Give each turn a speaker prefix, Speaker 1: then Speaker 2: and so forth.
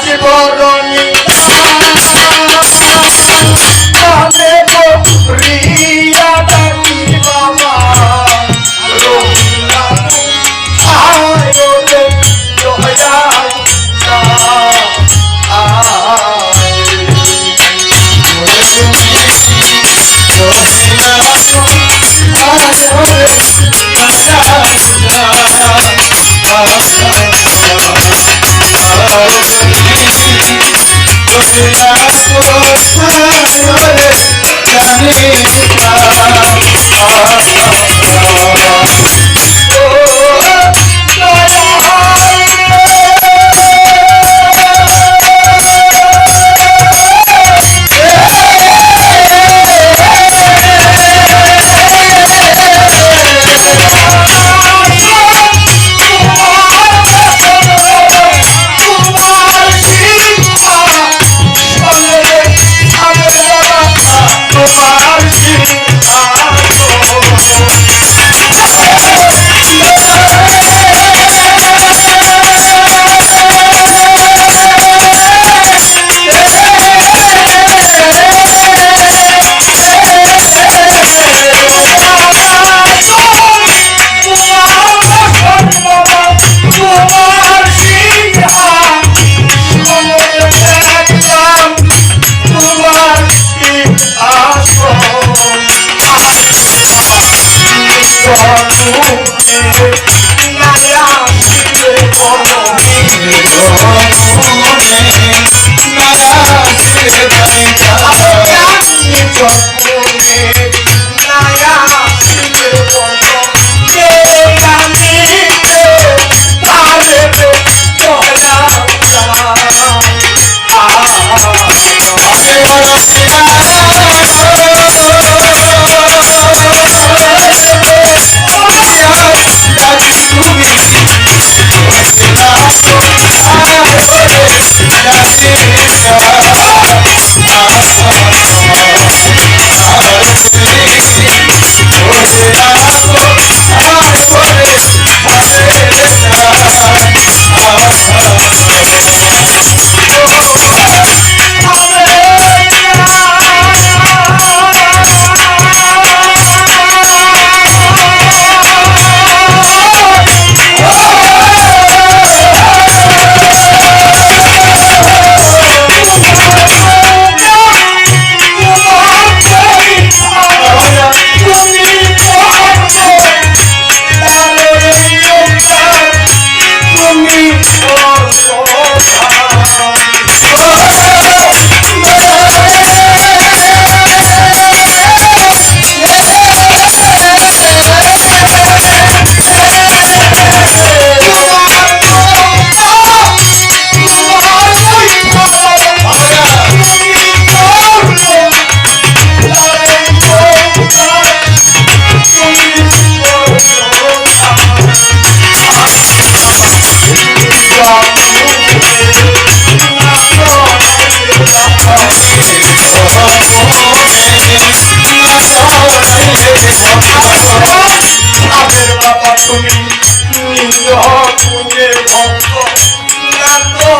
Speaker 1: আজ বরণী yo সঙ্গী। ও সোহান তুমি নিজ ভক্ত না তো